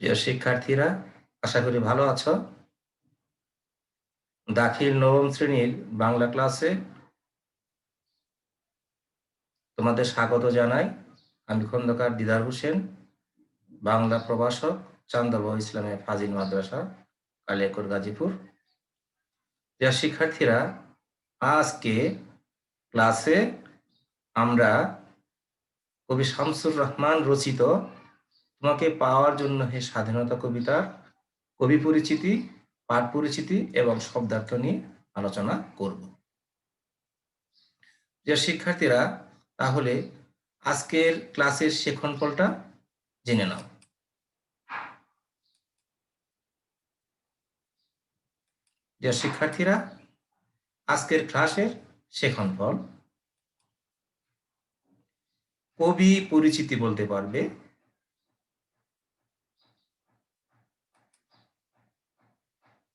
প্রিয় শিক্ষার্থীরা, আশা করি ভালো আছো। দাখিল নবম শ্রেণির বাংলা ক্লাসে তোমাদের স্বাগত জানাই আমি খন্দকার দিদার হোসেন, বাংলা প্রভাষক চান্দাবাহ ইসলামের ফাজিল মাদ্রাসা, কালিয়াকর গাজীপুর। প্রিয় শিক্ষার্থীরা, আজকে ক্লাসে আমরা কবি শামসুর রহমান রচিত তোমাকে পাওয়ার জন্য হে স্বাধীনতা কবিতার কবি পরিচিতি, পাঠ পরিচিতি এবং শব্দার্থ নিয়ে আলোচনা করব। যে শিক্ষার্থীরা, তাহলে আজকের ক্লাসের শেখন ফলটা জেনে নাও। যে শিক্ষার্থীরা, আজকের ক্লাসের শেখন ফল কবি পরিচিতি বলতে পারবে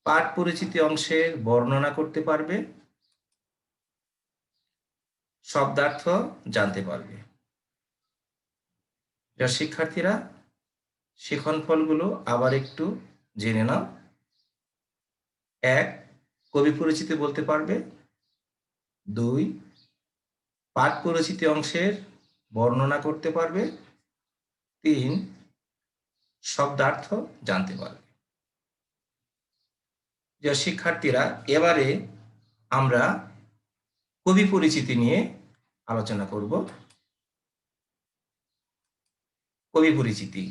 পাঠ পরিচিতি অংশের বর্ণনা করতে পারবে। শব্দার্থ জানতে পারবে। যা শিক্ষার্থীরা, শিখন ফলগুলো আবার একটু জেনে নাও। এক, কবি পরিচিতি বলতে পারবে। দুই, পাঠ পরিচিতি অংশের বর্ণনা করতে পারবে। তিন, শব্দার্থ জানতে পারবে। যে শিক্ষার্থীরা, এবারে আমরা কবি পরিচিতি নিয়ে আলোচনা করব। কবি পরিচিতি।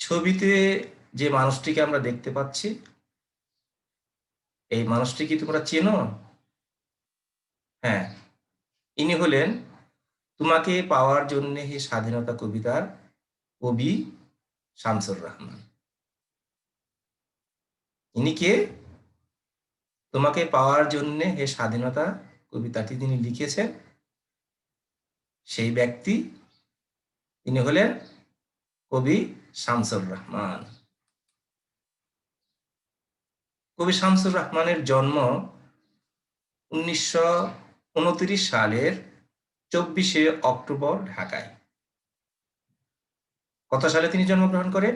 ছবিতে যে মানুষটিকে আমরা দেখতে পাচ্ছি, এই মানুষটি কি তোমরা চেনো? হ্যাঁ ইনি হলেন তোমাকে পাওয়ার জন্য হে স্বাধীনতা কবিতার কবি শামসুর রহমান। ইনি কে? তোমাকে পাওয়ার জন্য হে স্বাধীনতা কবিতাটি তিনি লিখেছেন। সেই ব্যক্তি তিনি হলেন কবি শামসুর রহমান। কবি শামসুর রহমানের জন্ম উনিশশো উনত্রিশ সালের চব্বিশে অক্টোবর ঢাকায়। কত সালে তিনি জন্মগ্রহণ করেন?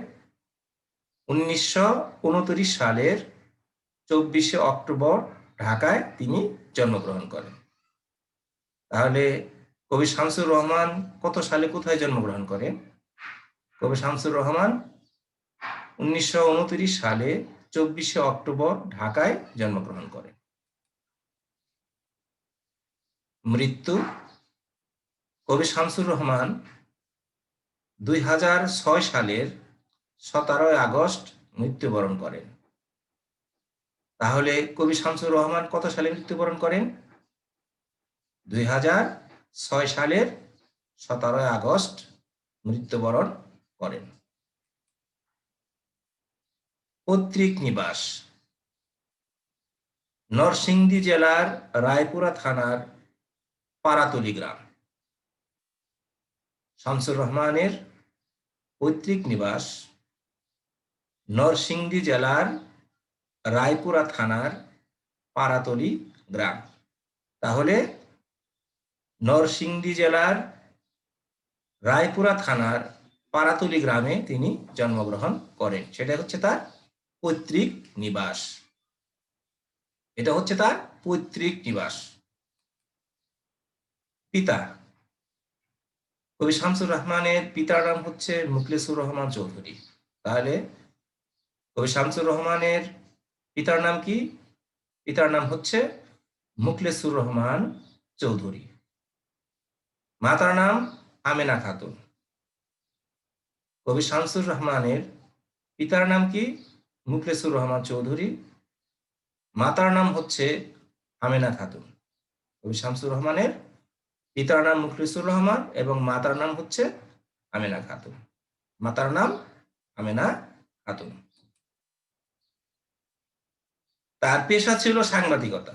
উনিশশো উনত্রিশ সালের চব্বিশে অক্টোবর ঢাকায় তিনি জন্মগ্রহণ করেন। তাহলে কবি শামসুর রহমান কত সালে কোথায় জন্মগ্রহণ করেন? কবি শামসুর রহমান উনিশশো উনত্রিশ সালে চব্বিশে অক্টোবর ঢাকায় জন্মগ্রহণ করেন। মৃত্যু কবি শামসুর রহমান দুই হাজার ছয় সালের সতেরোই আগস্ট মৃত্যুবরণ করেন। তাহলে কবি শামসুর রহমান কত সালে মৃত্যুবরণ করেন? দুই হাজার ছয় সালের সতেরোই আগস্ট মৃত্যুবরণ করেন। পৈতৃক নিবাস। নরসিংদী জেলার রায়পুরা থানার পারাতলি গ্রাম। শামসুর রহমানের পৈতৃক নিবাস নরসিংদী জেলার রায়পুরা থানার পারাতলি গ্রাম। তাহলে নরসিংদী জেলার রায়পুরা থানার পারাতলি গ্রামে তিনি জন্মগ্রহণ করেন। সেটা হচ্ছে তার পৈতৃক নিবাস। এটা হচ্ছে তার পৈতৃক নিবাস। পিতা কবি শামসুর রহমানের পিতার নাম হচ্ছে মুখলেসুর রহমান চৌধুরী। তাহলে কবি শামসুর রহমানের পিতার নাম কি? পিতার নাম হচ্ছে মুখলেসুর রহমান চৌধুরী। মাতার নাম আমেনা খাতুন। কবি শামসুর রহমানের পিতার নাম কি? মুখলেসুর রহমান চৌধুরী। মাতার নাম হচ্ছে আমেনা খাতুন। কবি শামসুর রহমানের পিতার নাম মুখলিসুর রহমান এবং মাতার নাম হচ্ছে আমেনা খাতুন। মাতার নাম আমেনা খাতুন। তার পেশা ছিল সাংবাদিকতা।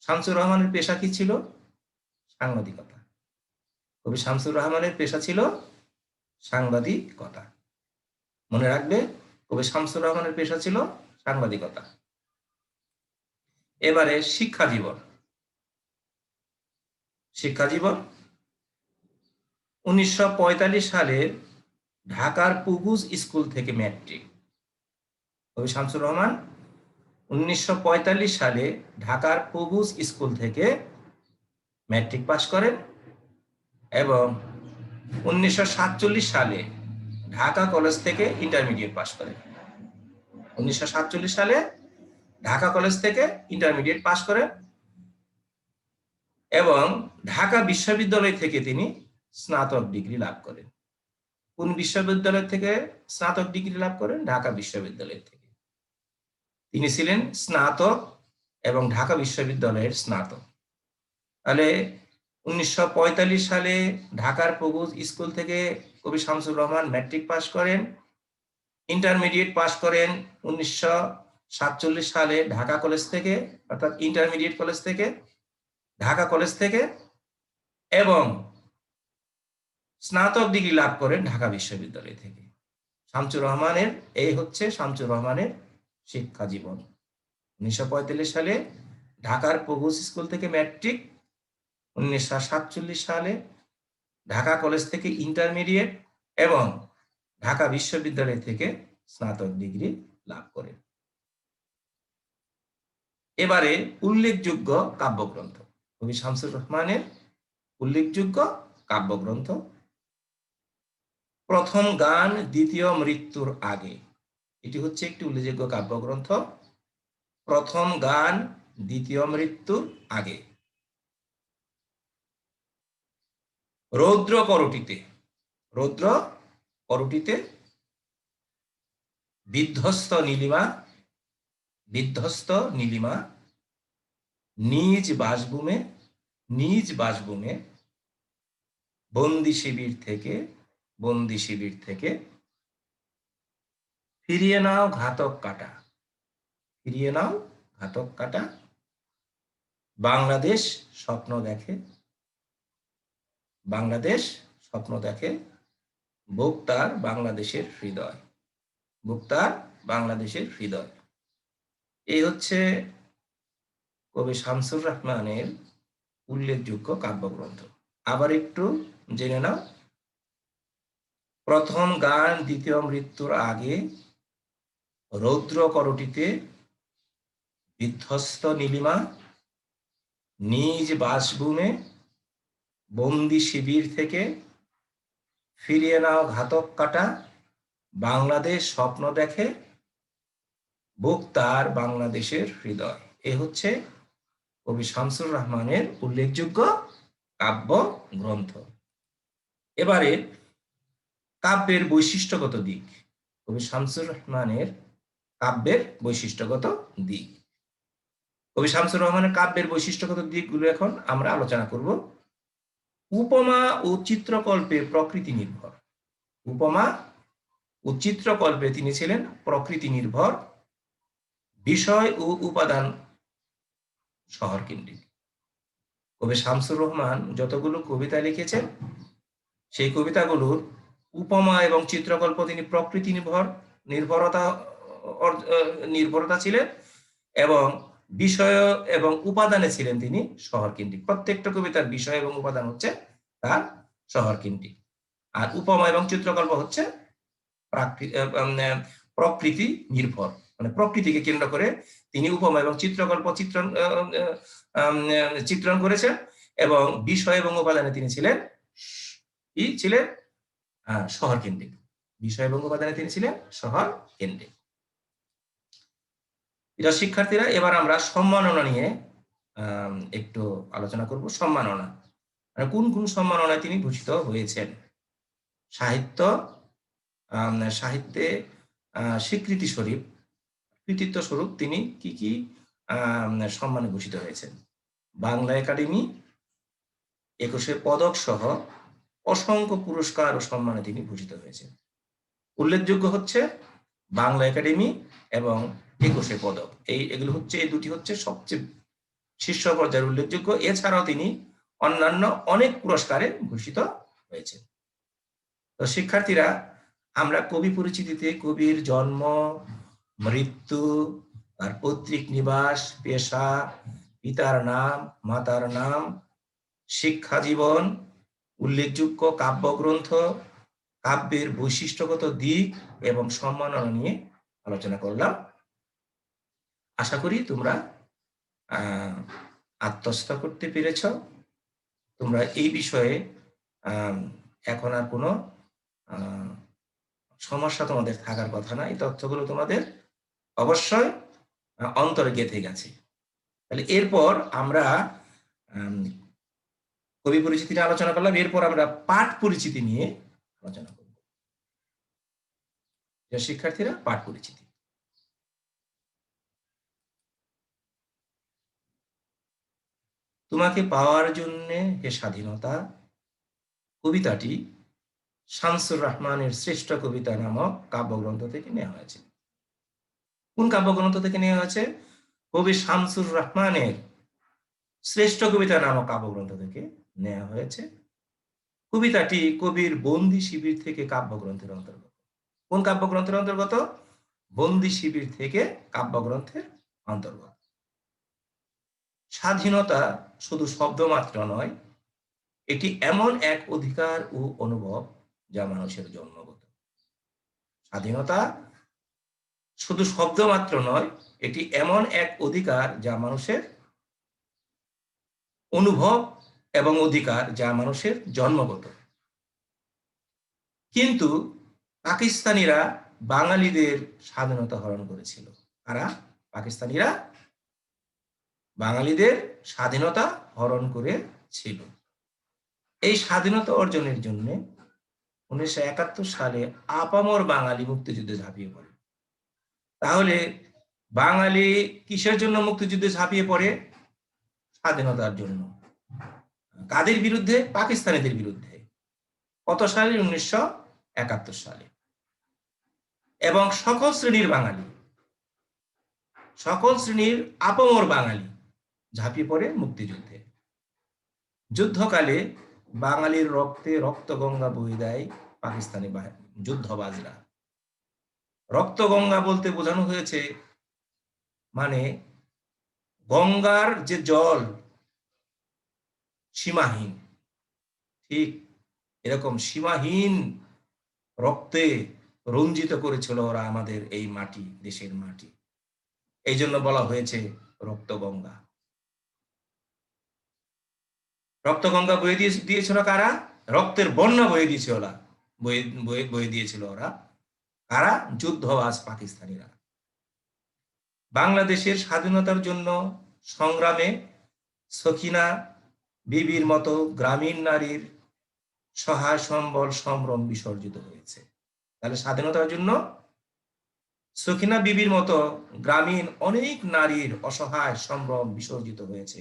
শামসুর রহমানের পেশা কি ছিল? সাংবাদিকতা। কবি শামসুর রহমানের পেশা ছিল সাংবাদিকতা। মনে রাখবে, কবি শামসুর রহমানের পেশা ছিল সাংবাদিকতা। এবারে শিক্ষা জীবন। শিক্ষা জীবন। উনিশশো সালে ঢাকার পুগুজ স্কুল থেকে ম্যাট্রিক কবি শামসুর রহমান, উনিশশো পঁয়তাল্লিশ সালে ঢাকার পুগুজ স্কুল থেকে ম্যাট্রিক পাশ করেন এবং উনিশশো সাতচল্লিশ সালে ঢাকা কলেজ থেকে ইন্টারমিডিয়েট পাশ করেন। উনিশশো সাতচল্লিশ সালে ঢাকা কলেজ থেকে ইন্টারমিডিয়েট পাশ করেন। এবং ঢাকা বিশ্ববিদ্যালয় থেকে তিনি স্নাতক ডিগ্রি লাভ করেন। কোন বিশ্ববিদ্যালয় থেকে স্নাতক ডিগ্রি লাভ করেন? ঢাকা বিশ্ববিদ্যালয় থেকে। তিনি ছিলেন স্নাতক এবং ঢাকা বিশ্ববিদ্যালয়ের স্নাতক। তাহলে উনিশশো পঁয়তাল্লিশ সালে ঢাকার প্রভুজ স্কুল থেকে কবি শামসুর রহমান ম্যাট্রিক পাশ করেন ইন্টারমিডিয়েট পাশ করেন উনিশশো সাতচল্লিশ সালে ঢাকা কলেজ থেকে, অর্থাৎ ইন্টারমিডিয়েট কলেজ থেকে। ঢাকা কলেজ থেকে এবং স্নাতক ডিগ্রি লাভ করেন ঢাকা বিশ্ববিদ্যালয় থেকে। শামসুর রহমানের, এই হচ্ছে শামসুর রহমানের শিক্ষা জীবন। উনিশশো পঁয়তাল্লিশ সালে ঢাকার প্রভুজ স্কুল থেকে ম্যাট্রিক উনিশশো সাতচল্লিশ সালে ঢাকা কলেজ থেকে ইন্টারমিডিয়েট এবং ঢাকা বিশ্ববিদ্যালয় থেকে স্নাতক ডিগ্রি লাভ করেন। এবারে উল্লেখযোগ্য কাব্যগ্রন্থ। কবি শামসুর রহমানের উল্লেখযোগ্য কাব্যগ্রন্থ। প্রথম গান, দ্বিতীয় মৃত্যুর আগে। এটি হচ্ছে একটি উল্লেখযোগ্য কাব্যগ্রন্থ। প্রথম গান, দ্বিতীয় মৃত্যুর আগে। রৌদ্র করটিতে রৌদ্র করটিতে বিধ্বস্ত নীলিমা বিধ্বস্ত নীলিমা নিজ বাসভূমে নিজ বাসভূমে বন্দি শিবির থেকে, বন্দি শিবির থেকে ফিরিয়ে নাও ঘাতক কাটা। ফিরিয়ে নাও ঘাতক কাটা। বাংলাদেশ স্বপ্ন দেখে। বাংলাদেশ স্বপ্ন দেখে। বক্তার বাংলাদেশের হৃদয়। বক্তার বাংলাদেশের হৃদয়। এই হচ্ছে কবি শামসুর রহমানের উল্লেখযোগ্য কাব্যগ্রন্থ। আবার একটু জেনে নাও। প্রথম গান, দ্বিতীয় মৃত্যুর আগে রৌদ্র করটিতে বিধ্বস্ত নীলিমা নিজ বাসভূমে বন্দি শিবির থেকে ফিরিয়ে নাও ঘাতক কাটা। বাংলাদেশ স্বপ্ন দেখে, বুক তার বাংলাদেশের হৃদয়। এ হচ্ছে কবি শামসুর রহমানের উল্লেখযোগ্য কাব্য গ্রন্থ। এবারে কাব্যের বৈশিষ্ট্যগত দিক। কবি শামসুর রহমানের কাব্যের বৈশিষ্ট্যগত দিক। কবি শামসুর রহমানের কাব্যের বৈশিষ্ট্যগত দিকগুলো এখন আমরা আলোচনা করব। উপমা ও চিত্রকল্পে প্রকৃতি নির্ভর। উপমা ও চিত্রকল্পে তিনি ছিলেন প্রকৃতি নির্ভর। বিষয় ও উপাদান শহর কেন্দ্রিক। কবি শামসুর রহমান যতগুলো কবিতা লিখেছেন, সেই কবিতাগুলোর উপমা এবং চিত্রকল্প তিনি প্রকৃতি নির্ভর নির্ভরতা নির্ভরতা ছিলেন এবং বিষয় এবং উপাদানে ছিলেন তিনি শহর কেন্দ্রিক। প্রত্যেকটা কবিতার বিষয় এবং উপাদান হচ্ছে তার শহর কেন্দ্রিক। আর উপমা এবং চিত্রকল্প হচ্ছে প্রকৃতি নির্ভর। মানে প্রকৃতিকে কেন্দ্র করে তিনি উপমা এবং চিত্রকল্প চিত্রণ চিত্রণ করেছেন এবং বিষয় এবং উপাদানে তিনি ছিলেন কি ছিলেন শহর কেন্দ্রিক। বিষয় এবং উপাদানে তিনি ছিলেন শহর কেন্দ্রিক। এটা শিক্ষার্থীরা, এবার আমরা সম্মাননা নিয়ে একটু আলোচনা করব। সম্মাননা মানে কোন কোন সম্মাননায় তিনি ভূষিত হয়েছেন? সাহিত্য সাহিত্যে স্বীকৃতি স্বরূপ কৃতিত্ব স্বরূপ তিনি কি কি সম্মানে ভূষিত হয়েছেন? বাংলা একাডেমি, একুশে পদক সহ অসংখ্য পুরস্কার ও সম্মানে তিনি ভূষিত হয়েছেন। উল্লেখযোগ্য হচ্ছে বাংলা একাডেমি এবং একুশে পদক। এই, এগুলো হচ্ছে, এই দুটি হচ্ছে সবচেয়ে শীর্ষ পর্যায়ের উল্লেখযোগ্য। এছাড়াও তিনি অন্যান্য অনেক পুরস্কারে ভূষিত হয়েছেন। তো শিক্ষার্থীরা, আমরা কবি পরিচিতিতে, কবির জন্ম মৃত্যু, তার পৈতৃক নিবাস, পেশা, পিতার নাম, মাতার নাম, শিক্ষা জীবন, উল্লেখযোগ্য কাব্যগ্রন্থ, কাব্যের বৈশিষ্ট্যগত দিক এবং সম্মাননা নিয়ে আলোচনা করলাম। আশা করি তোমরা আত্মস্থ করতে পেরেছ। তোমরা এই বিষয়ে এখন আর কোনো সমস্যা তোমাদের থাকার কথা না। এই তথ্যগুলো তোমাদের অবশ্যই অন্তরে গেঁথে গেছে। তাহলে এরপর আমরা কবি পরিচিতি নিয়ে আলোচনা করলাম, এরপর আমরা পাঠ পরিচিতি নিয়ে আলোচনা করব। শিক্ষার্থীরা, পাঠ পরিচিতি। তোমাকে পাওয়ার জন্যে হে স্বাধীনতা, কবিতাটি শামসুর রহমানের শ্রেষ্ঠ কবিতা নামক কাব্যগ্রন্থ থেকে নেওয়া হয়েছে। কোন কাব্যগ্রন্থ থেকে নেওয়া হয়েছে? কবি শামসুর রহমানের শ্রেষ্ঠ কবিতা নামক কাব্যগ্রন্থ থেকে নেওয়া হয়েছে। কবিতাটি কবির বন্দি শিবির থেকে কাব্যগ্রন্থের অন্তর্গত। কোন কাব্যগ্রন্থের অন্তর্গত? বন্দি শিবির থেকে কাব্যগ্রন্থের অন্তর্গত। স্বাধীনতা শুধু শব্দমাত্র নয়, এটি এমন এক অধিকার ও অনুভব যা মানুষের জন্মগত। স্বাধীনতা শুধু শব্দ মাত্র নয়, এটি এমন এক অধিকার যা মানুষের অনুভব এবং অধিকার যা মানুষের জন্মগত। কিন্তু পাকিস্তানিরা বাঙালিদের স্বাধীনতা হরণ করেছিল। কারা? পাকিস্তানিরা বাঙালিদের স্বাধীনতা হরণ করেছিল। এই স্বাধীনতা অর্জনের জন্য উনিশশো একাত্তর সালে আপামর বাঙালি মুক্তিযুদ্ধে ঝাঁপিয়ে পড়ে। তাহলে বাঙালি কিসের জন্য মুক্তিযুদ্ধে ঝাঁপিয়ে পড়ে? স্বাধীনতার জন্য। কাদের বিরুদ্ধে? পাকিস্তানিদের বিরুদ্ধে। কত সালে? উনিশশো একাত্তর সালে। এবং সকল শ্রেণির বাঙালি, সকল শ্রেণির আপমর বাঙালি ঝাঁপিয়ে পড়ে মুক্তিযুদ্ধে। যুদ্ধকালে বাঙালির রক্তে রক্তগঙ্গা বই দেয় পাকিস্তানি যুদ্ধবাজরা। রক্তগঙ্গা বলতে বোঝানো হয়েছে মানে গঙ্গার যে জল, সীমাহীন, ঠিক এরকম সীমাহীন রক্তে রঞ্জিত করেছিল ওরা আমাদের এই মাটি, দেশের মাটি। এই জন্য বলা হয়েছে রক্তগঙ্গা। রক্তগঙ্গা বয়ে দিয়ে দিয়েছিল কারা? রক্তের বন্যা বয়ে দিয়েছিল ওরা। বয়ে বয়ে দিয়েছিল ওরা। কারা? যুদ্ধবাজ পাকিস্তানিরা। বাংলাদেশের স্বাধীনতার জন্য সংগ্রামে সখিনা বিবির মতো গ্রামীণ নারীর সহায় সম্বল সম্ভ্রম বিসর্জিত হয়েছে। তাহলে স্বাধীনতার জন্য সখিনা বিবির মতো গ্রামীণ অনেক নারীর অসহায় সম্ভ্রম বিসর্জিত হয়েছে।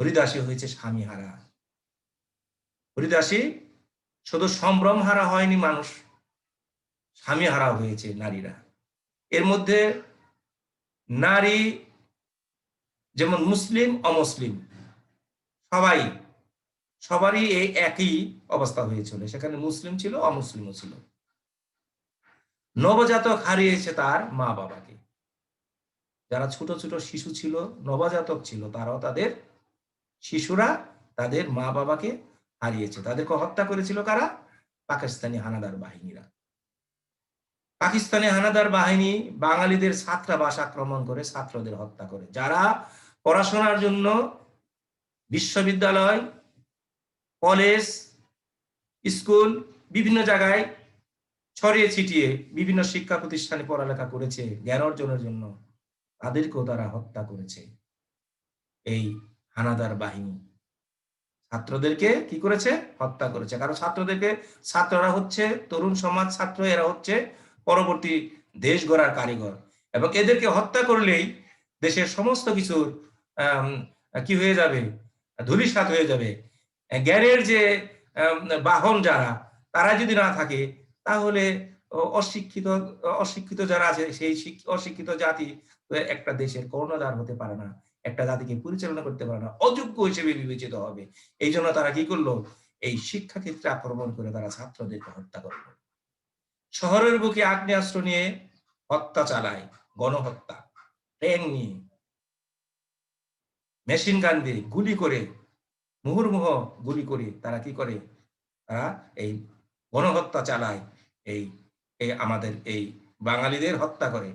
হরিদাসী হয়েছে স্বামী হারা হরিদাসী শুধু সম্ভ্রম হারা হয়নি মানুষ স্বামী হারা হয়েছে নারীরা। এর মধ্যে নারী যেমন মুসলিম অমুসলিম, সবাই, সবারই এই একই অবস্থা হয়েছিল সেখানে মুসলিম ছিল, অমুসলিমও ছিল। নবজাতক হারিয়েছে তার মা বাবাকে। যারা ছোট ছোট শিশু ছিল, নবজাতক ছিল, তারাও তাদের শিশুরা তাদের মা বাবাকে হারিয়েছে। তাদেরকে হত্যা করেছিল কারা? পাকিস্তানি হানাদার বাহিনীরা। পাকিস্তানি হানাদার বাহিনী বাঙালিদের ছাত্রাবাস আক্রমণ করে, ছাত্রদের হত্যা করে। যারা পড়াশোনার জন্য বিশ্ববিদ্যালয়, কলেজ, স্কুল বিভিন্ন জায়গায় ছড়িয়ে ছিটিয়ে বিভিন্ন শিক্ষা প্রতিষ্ঠানে পড়ালেখা করেছে, জ্ঞান অর্জনের জন্য তাদেরকেও তারা হত্যা করেছে। এই হানাদার বাহিনী ছাত্রদেরকে কি করেছে? হত্যা করেছে। কারণ ছাত্রদেরকে, ছাত্ররা হচ্ছে তরুণ সমাজ ছাত্র, এরা হচ্ছে পরবর্তী দেশ গড়ার কারিগর। এবং এদেরকে হত্যা করলেই দেশের সমস্ত কিছুর কি হয়ে যাবে? ধুলিসাত হয়ে যাবে। জ্ঞানের যে বাহন যারা, তারা যদি না থাকে, তাহলে অশিক্ষিত অশিক্ষিত যারা আছে, সেই অশিক্ষিত জাতি একটা দেশের কর্ণধার হতে পারে না। একটা জাতিকে পরিচালনা করতে পারে না। অযোগ্য হিসেবে বিবেচিত হবে। এই জন্য তারা কি করল? এই শিক্ষা ক্ষেত্রে আক্রমণ করে তারা ছাত্রদেরকে হত্যা করল। শহরের বুকে আগ্নেয়াস্ত্র নিয়ে হত্যা চালায়, গণহত্যা ট্যাং নিয়ে। মেশিন গান দিয়ে গুলি করে, মুহুর্মুহ গুলি করে তারা কি করে? তারা এই গণহত্যা চালায়, এই এই আমাদের, এই বাঙালিদের হত্যা করে।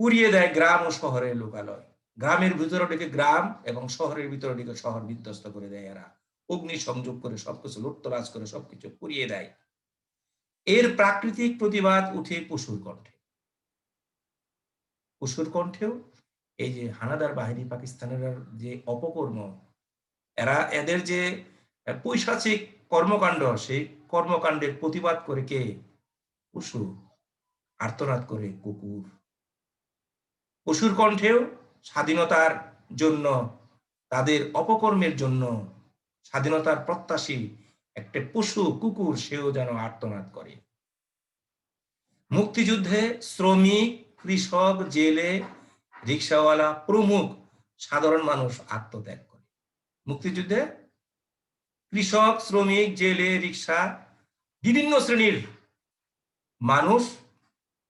পুড়িয়ে দেয় গ্রাম ও শহরের লোকালয়। গ্রামের ভিতরে ডেকে গ্রাম এবং শহরের ভিতরে ডেকে শহর বিধ্বস্ত করে দেয় এরা। অগ্নি সংযোগ করে সবকিছু, লুটতরাজ করে সবকিছু পুড়িয়ে দেয়। এর প্রাকৃতিক প্রতিবাদ উঠে পশুর কণ্ঠে। পশুর কণ্ঠেও এই যে হানাদার বাহিনী পাকিস্তানের যে অপকর্ম, এরা এদের যে পৈশাচিক কর্মকাণ্ড, সেই কর্মকাণ্ডের প্রতিবাদ করে কে? পশু, আর্তনাদ করে কুকুর। পশুর কণ্ঠেও স্বাধীনতার জন্য, তাদের অপকর্মের জন্য স্বাধীনতার প্রত্যাশী একটা পশু, কুকুর, সেও যেন আর্তনাদ করে। মুক্তিযুদ্ধে শ্রমিক, কৃষক, জেলে, রিক্সাওয়ালা প্রমুখ সাধারণ মানুষ আত্মত্যাগ করে। মুক্তিযুদ্ধে কৃষক, শ্রমিক, জেলে, রিক্সা, বিভিন্ন শ্রেণির মানুষ,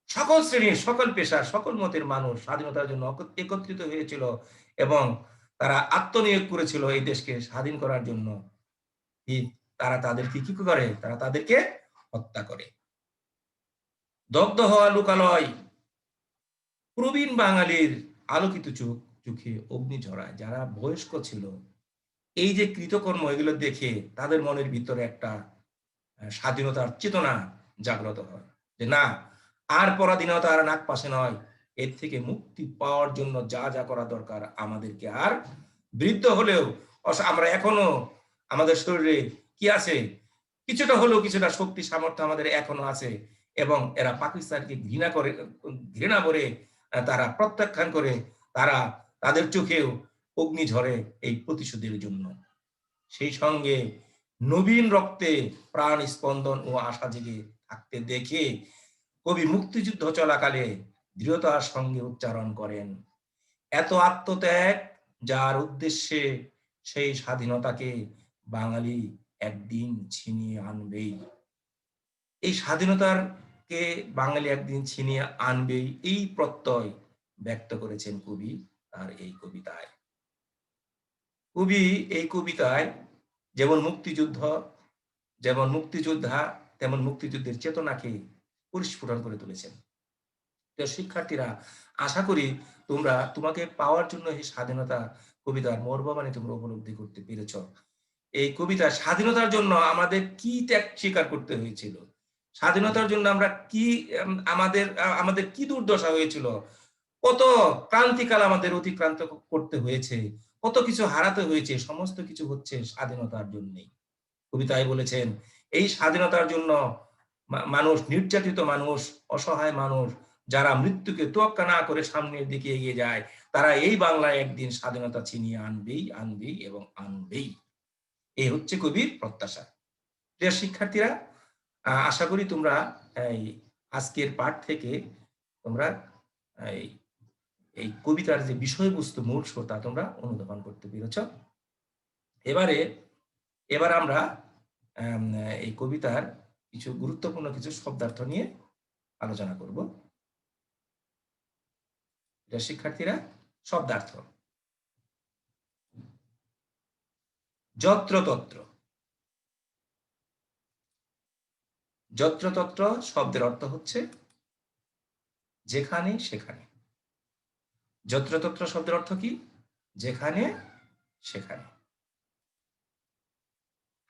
সকল শ্রেণির, সকল পেশার, সকল মতের মানুষ স্বাধীনতার জন্য একত্রিত হয়েছিল এবং তারা আত্মনিয়োগ করেছিল এই দেশকে স্বাধীন করার জন্য। তারা তাদেরকে কি করে? তারা তাদেরকে হত্যা করে। দগ্ধ হওয়া লোকালয়, প্রবীণ বাঙালির আলোকিত চোখ, চোখে অগ্নি ঝরায় যারা বয়স্ক ছিল, এই যে কৃতকর্ম, এগুলো দেখে তাদের মনের ভিতরে একটা স্বাধীনতার চেতনা জাগ্রত হয়। যে না, আর পরাধীনতা আর নাক পাশে নয়, এর থেকে মুক্তি পাওয়ার জন্য যা যা করা দরকার আমাদেরকে। আর বৃদ্ধ হলেও আমরা এখনও আমাদের শরীরে কি আছে? কিছুটা হলেও কিছুটা শক্তি সামর্থ্য আমাদের এখনও আছে এবং এরা পাকিস্তানকে ঘৃণা করে ঘৃণা করে তারা প্রত্যাখ্যান করে, তারা তাদের চোখেও অগ্নি ঝরে এই প্রতিশোধের জন্য। সেই সঙ্গে নবীন রক্তে প্রাণ স্পন্দন ও আশা জেগে থাকতে দেখে কবি মুক্তিযুদ্ধ চলাকালে দৃঢ়তার সঙ্গে উচ্চারণ করেন, এত আত্মত্যাগ যার উদ্দেশ্যে সেই স্বাধীনতাকে বাঙালি একদিন ছিনিয়ে আনবেই। এই স্বাধীনতার কে বাঙালি একদিন ছিনিয়ে আনবেই, এই প্রত্যয় ব্যক্ত করেছেন কবি তার এই কবিতায়। কবি এই কবিতায় যেমন মুক্তিযুদ্ধ, যেমন মুক্তিযোদ্ধা, তেমন মুক্তিযুদ্ধের চেতনাকে পরিস্ফুটন করে তুলেছেন। শিক্ষার্থীরা, আশা করি তোমরা তোমাকে পাওয়ার জন্য এই স্বাধীনতা কবিতার মর্মবাণী তোমরা উপলব্ধি করতে পেরেছ। এই কবিতা স্বাধীনতার জন্য আমাদের কি ত্যাগ স্বীকার করতে হয়েছিল? স্বাধীনতার জন্য আমরা কি আমাদের আমাদের কি দুর্দশা হয়েছিল? কত ক্রান্তিকাল আমাদের অতিক্রান্ত করতে হয়েছে? কত কিছু হারাতে হয়েছে? সমস্ত কিছু হচ্ছে স্বাধীনতার জন্যই। কবিতায় বলেছেন, এই স্বাধীনতার জন্য মানুষ, নির্যাতিত মানুষ, অসহায় মানুষ, যারা মৃত্যুকে তোয়াক্কা না করে সামনের দিকে এগিয়ে যায়, তারা এই বাংলায় একদিন স্বাধীনতা ছিনিয়ে আনবেই আনবেই এবং আনবেই। এই হচ্ছে কবির প্রত্যাশা। প্রিয় শিক্ষার্থীরা আশা করি তোমরা, এই আজকের পাঠ থেকে তোমরা, এই এই কবিতার যে বিষয়বস্তু মূল শ্রোতা তোমরা অনুধাবন করতে পেরেছ। এবারে, এবার আমরা এই কবিতার কিছু গুরুত্বপূর্ণ কিছু শব্দার্থ নিয়ে আলোচনা করব। শিক্ষার্থীরা, শব্দার্থ। যত্রতত্র। যত্রতত্র শব্দের অর্থ হচ্ছে যেখানে, সেখানে। যত্রতত্র শব্দের অর্থ কি? যেখানে, সেখানে।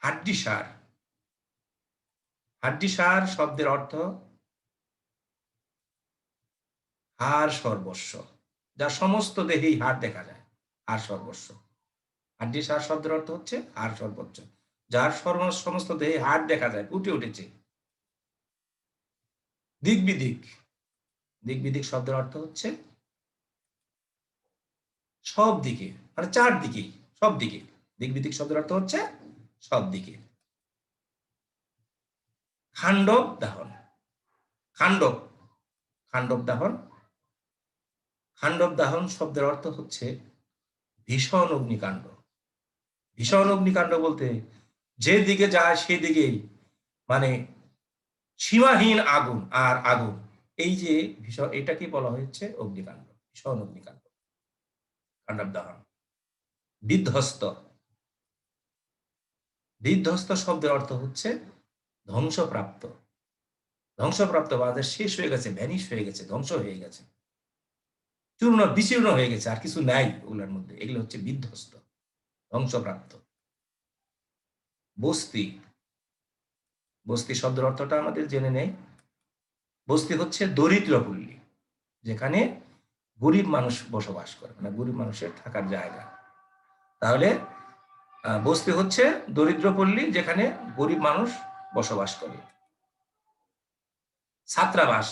হাড্ডি সার হাড্ডি সার শব্দের অর্থ হার সর্বস্ব। যা সমস্ত দেহেই হাড় দেখা যায় হার সর্বস্ব। হাড্ডি সার শব্দের অর্থ হচ্ছে হার সর্বোচ্চ। যার সর্ব সমস্ত দেহে হাড় দেখা যায়, ফুটে উঠেছে। দিক বিদিক। দিক বিদিক শব্দের অর্থ হচ্ছে সব দিকে মানে চার দিকেই সব দিকে। দিক বিদিক শব্দের অর্থ হচ্ছে সব দিকে। খান্ডব দাহন। খান্ডব খান্ডব দাহন। খান্ডব দাহন শব্দের অর্থ হচ্ছে ভীষণ অগ্নিকাণ্ড। ভীষণ অগ্নিকাণ্ড বলতে যে দিকে যায় সেদিকেই মানে সীমাহীন আগুন আর আগুন। এই যে ভীষণ এটাকে বলা হয়েছে? অগ্নিকাণ্ড, ভীষণ অগ্নিকাণ্ড। কাণ্ডব বিধ্বস্ত। বিধ্বস্ত শব্দের অর্থ হচ্ছে ধ্বংসপ্রাপ্ত। ধ্বংসপ্রাপ্ত বাদের শেষ হয়ে গেছে ভ্যানিশ হয়ে গেছে, ধ্বংস হয়ে গেছে। চূর্ণ, বিচীর্ণ হয়ে গেছে, আর কিছু নাই ওগুলোর মধ্যে। এগুলো হচ্ছে বিধ্বস্ত। ধ্বংসপ্রাপ্ত। বস্তি। বস্তি শব্দের অর্থটা আমাদের জেনে নেই। বস্তি হচ্ছে দরিদ্র পল্লী, যেখানে গরিব মানুষ বসবাস করে মানে গরিব মানুষের থাকার জায়গা। তাহলে বস্তি হচ্ছে দরিদ্র পল্লী, যেখানে গরিব মানুষ বসবাস করে। ছাত্রাবাস।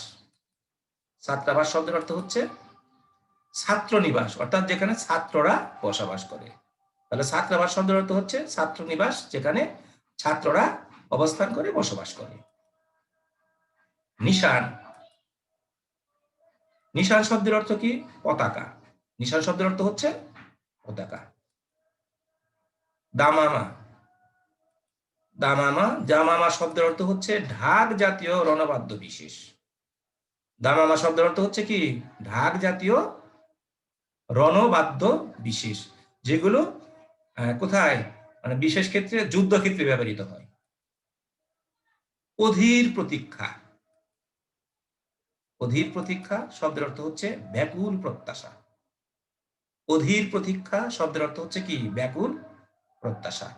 ছাত্রাবাস শব্দের অর্থ হচ্ছে ছাত্র নিবাস অর্থাৎ যেখানে ছাত্ররা বসবাস করে। তাহলে ছাত্রাবাস শব্দের অর্থ হচ্ছে ছাত্র নিবাস যেখানে ছাত্ররা অবস্থান করে, বসবাস করে। নিশান। নিশান শব্দের অর্থ কি? পতাকা। নিশান শব্দের অর্থ হচ্ছে পতাকা। দামামা। দামামা, জামামা শব্দের অর্থ হচ্ছে ঢাক জাতীয় রণবাদ্য বিশেষ। দামামা শব্দের অর্থ হচ্ছে কি? ঢাক জাতীয় রণবাদ্য বিশেষ, যেগুলো কোথায়? মানে বিশেষ ক্ষেত্রে যুদ্ধক্ষেত্রে ব্যবহৃত হয়। অধীর প্রতীক্ষা। অধীর প্রতীক্ষা শব্দের অর্থ হচ্ছে ব্যাকুল প্রত্যাশা। অধীর প্রতীক্ষা শব্দের অর্থ হচ্ছে কি? ব্যাকুল প্রত্যাশা।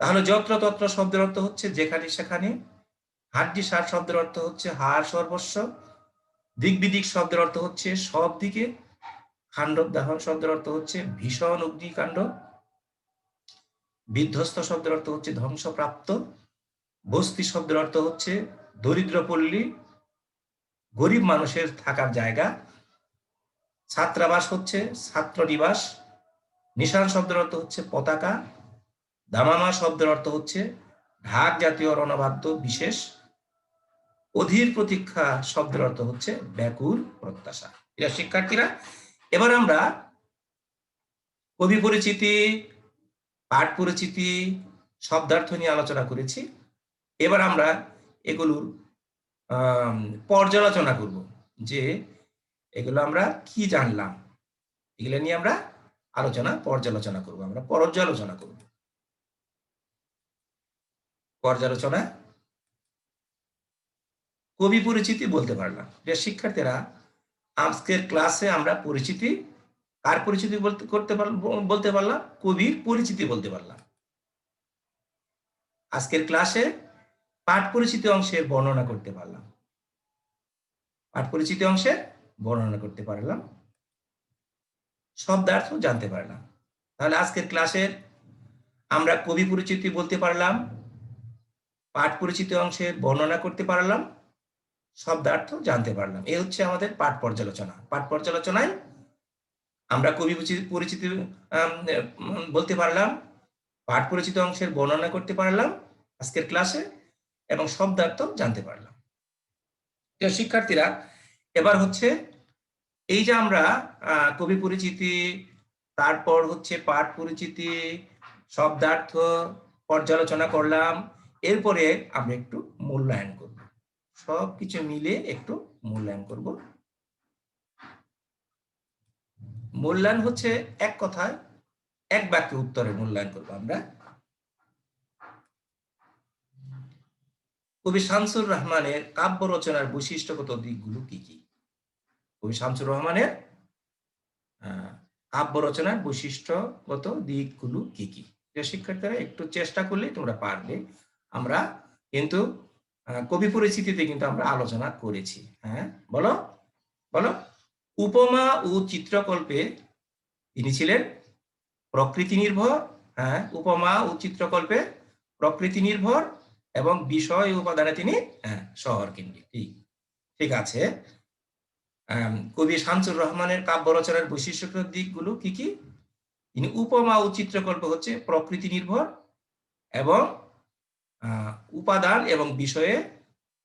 তাহলে যত্র তত্র শব্দের অর্থ হচ্ছে যেখানে সেখানে হাড্ডি সার শব্দের অর্থ হচ্ছে হার সর্বস্ব দিক বিদিক শব্দের অর্থ হচ্ছে সব দিকে, খাণ্ডব দাহন শব্দের অর্থ হচ্ছে ভীষণ অগ্নিকাণ্ড বিধ্বস্ত শব্দের অর্থ হচ্ছে ধ্বংসপ্রাপ্ত। বস্তি শব্দের অর্থ হচ্ছে দরিদ্র পল্লী গরিব মানুষের থাকার জায়গা। ছাত্রাবাস হচ্ছে ছাত্র নিবাস নিশান শব্দের অর্থ হচ্ছে পতাকা। দামামা শব্দের অর্থ হচ্ছে ঢাক জাতীয় রণবাদ্য বিশেষ। অধীর প্রতীক্ষা শব্দের অর্থ হচ্ছে ব্যাকুল প্রত্যাশা। শিক্ষার্থীরা, এবার আমরা কবি পরিচিতি পাঠ পরিচিতি, শব্দার্থ নিয়ে আলোচনা করেছি। এবার আমরা এগুলোর পর্যালোচনা করব যে এগুলো আমরা কি জানলাম? এগুলো নিয়ে আমরা আলোচনা, পর্যালোচনা করব। আমরা পর্যালোচনা করব। পর্যালোচনা, কবি পরিচিতি বলতে পারলাম। যে শিক্ষার্থীরা আজকের ক্লাসে আমরা পরিচিতি কার পরিচিতি বলতে, করতে বলতে পারলাম? কবির পরিচিতি বলতে পারলাম। আজকের ক্লাসে পাঠ পরিচিতি অংশের বর্ণনা করতে পারলাম। পাঠ পরিচিতি অংশে বর্ণনা করতে পারলাম। শব্দার্থ জানতে পারলাম। তাহলে আজকের ক্লাসের আমরা কবি পরিচিতি বলতে পারলাম, পাঠ পরিচিতি অংশের বর্ণনা করতে পারলাম, শব্দার্থ জানতে পারলাম। এই হচ্ছে আমাদের পাঠ পর্যালোচনা। পাঠ পর্যালোচনায় আমরা কবি পরিচিতি বলতে পারলাম, পাঠ পরিচিত অংশের বর্ণনা করতে পারলাম আজকের ক্লাসে এবং শব্দার্থ জানতে পারলাম। শিক্ষার্থীরা, এবার হচ্ছে এই যে আমরা কবি পরিচিতি, তারপর হচ্ছে পাঠ পরিচিতি, শব্দার্থ, পর্যালোচনা করলাম, এরপরে আমরা একটু মূল্যায়ন করব। সব কিছু মিলে একটু মূল্যায়ন করব। মূল্যায়ন হচ্ছে এক কথায়, এক বাক্যে উত্তরে মূল্যায়ন করব আমরা। কবি শামসুর রহমানের কাব্য রচনার বৈশিষ্ট্যগত দিকগুলো কি কি? কবি শামসুর রহমানের কাব্য রচনার বৈশিষ্ট্যগত দিকগুলো কি কি? শিক্ষার্থীরা, একটু চেষ্টা করলে তোমরা পারবে। আমরা কিন্তু কবি পরিচিতিতে কিন্তু আমরা আলোচনা করেছি। হ্যাঁ বলো? বলো? উপমা ও চিত্রকল্পে তিনি ছিলেন প্রকৃতি নির্ভর হ্যাঁ উপমা ও চিত্রকল্পে প্রকৃতি নির্ভর এবং বিষয় উপাদানে তিনি হ্যাঁ শহর কেন্দ্রিক ঠিক ঠিক আছে। কবি শামসুর রহমানের কাব্য রচনার বৈশিষ্ট্যগত দিকগুলো কি কি? তিনি উপমা ও চিত্রকল্প হচ্ছে প্রকৃতি নির্ভর এবং উপাদান এবং বিষয়ে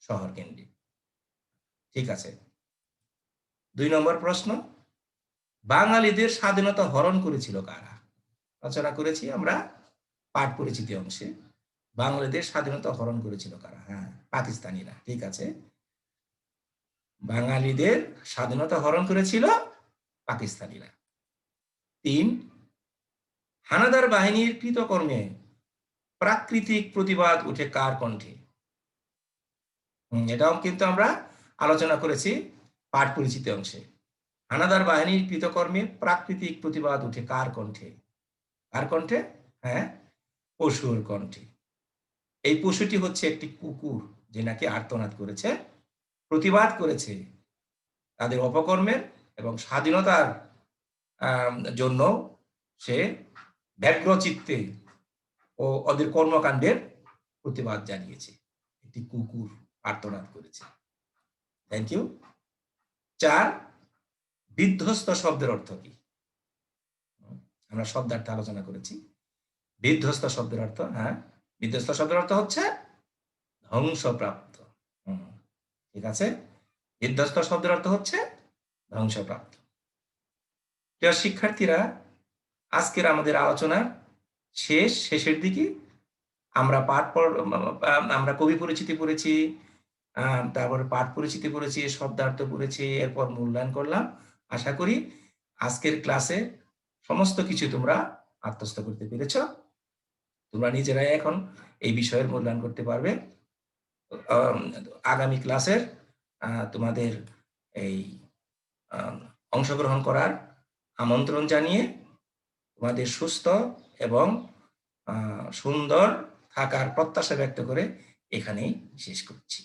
শহর কেন্দ্রিক ঠিক আছে। দুই নম্বর প্রশ্ন, বাঙালিদের স্বাধীনতা হরণ করেছিল কারা? রচনা করেছি আমরা, পাঠ পরিচিতি অংশে। বাঙালিদের স্বাধীনতা হরণ করেছিল কারা? হ্যাঁ পাকিস্তানিরা, ঠিক আছে। বাঙালিদের স্বাধীনতা হরণ করেছিল পাকিস্তানিরা। তিন, হানাদার বাহিনীর কৃতকর্মে প্রাকৃতিক প্রতিবাদ উঠে কার কণ্ঠে? এটাও কিন্তু আমরা আলোচনা করেছি। পাঠ পরিচিতি অংশে। হানাদার বাহিনীর কৃতকর্মে প্রাকৃতিক প্রতিবাদ উঠে কার কণ্ঠে? কার কণ্ঠে? হ্যাঁ পশুর কণ্ঠে। এই পশুটি হচ্ছে একটি কুকুর যে নাকি আর্তনাদ করেছে, প্রতিবাদ করেছে তাদের অপকর্মের এবং স্বাধীনতার জন্য সে ব্যগ্র চিত্তে ও ওদের কর্মকাণ্ডের প্রতিবাদ জানিয়েছে। একটি কুকুর আর্তনাদ করেছে। থ্যাংক ইউ চার, বিধ্বস্ত শব্দের অর্থ কি? আমরা শব্দার্থে আলোচনা করেছি। বিধ্বস্ত শব্দের অর্থ হ্যাঁ? বিধ্বস্ত শব্দের অর্থ হচ্ছে ধ্বংসপ্রাপ্ত। ঠিক আছে? বিধ্বস্ত শব্দের অর্থ হচ্ছে ধ্বংসপ্রাপ্ত। প্রিয় শিক্ষার্থীরা, আজকের আমাদের আলোচনার শেষ, শেষের দিকে আমরা পাঠ আমরা কবি পরিচিতি পড়েছি তারপরে পাঠ পরিচিতি পড়েছি শব্দার্থ পড়েছি এরপর মূল্যায়ন করলাম। আশা করি আজকের ক্লাসে সমস্ত কিছু তোমরা আত্মস্থ করতে পেরেছ। তোমরা নিজেরাই এখন এই বিষয়ের মূল্যায়ন করতে পারবে। আগামী ক্লাসের তোমাদের এই অংশগ্রহণ করার আমন্ত্রণ জানিয়ে তোমাদের সুস্থ এবং সুন্দর থাকার প্রত্যাশা ব্যক্ত করে এখানেই শেষ করছি।